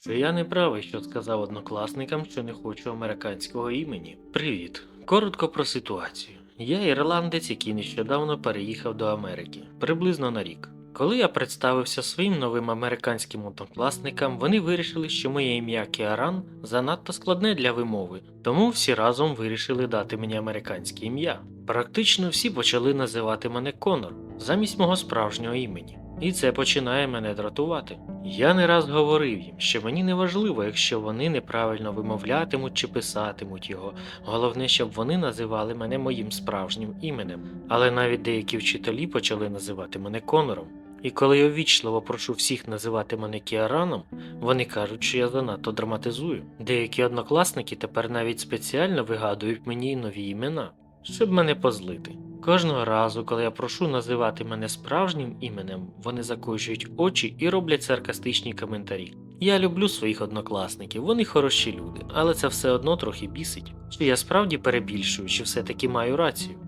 Чи я не правий, що сказав однокласникам, що не хочу американського імені? Привіт. Коротко про ситуацію. Я ірландець, який нещодавно переїхав до Америки, приблизно на рік. Коли я представився своїм новим американським однокласникам, вони вирішили, що моє ім'я Кіаран занадто складне для вимови, тому всі разом вирішили дати мені американське ім'я. Практично всі почали називати мене Конор замість мого справжнього імені. І це починає мене дратувати. Я не раз говорив їм, що мені не важливо, якщо вони неправильно вимовлятимуть чи писатимуть його. Головне, щоб вони називали мене моїм справжнім іменем. Але навіть деякі вчителі почали називати мене Конором. І коли я ввічливо прошу всіх називати мене Кіараном, вони кажуть, що я занадто драматизую. Деякі однокласники тепер навіть спеціально вигадують мені нові імена, щоб мене позлити. Кожного разу, коли я прошу називати мене справжнім іменем, вони закочують очі і роблять саркастичні коментарі. Я люблю своїх однокласників, вони хороші люди, але це все одно трохи бісить. Чи я справді перебільшую, чи все-таки маю рацію?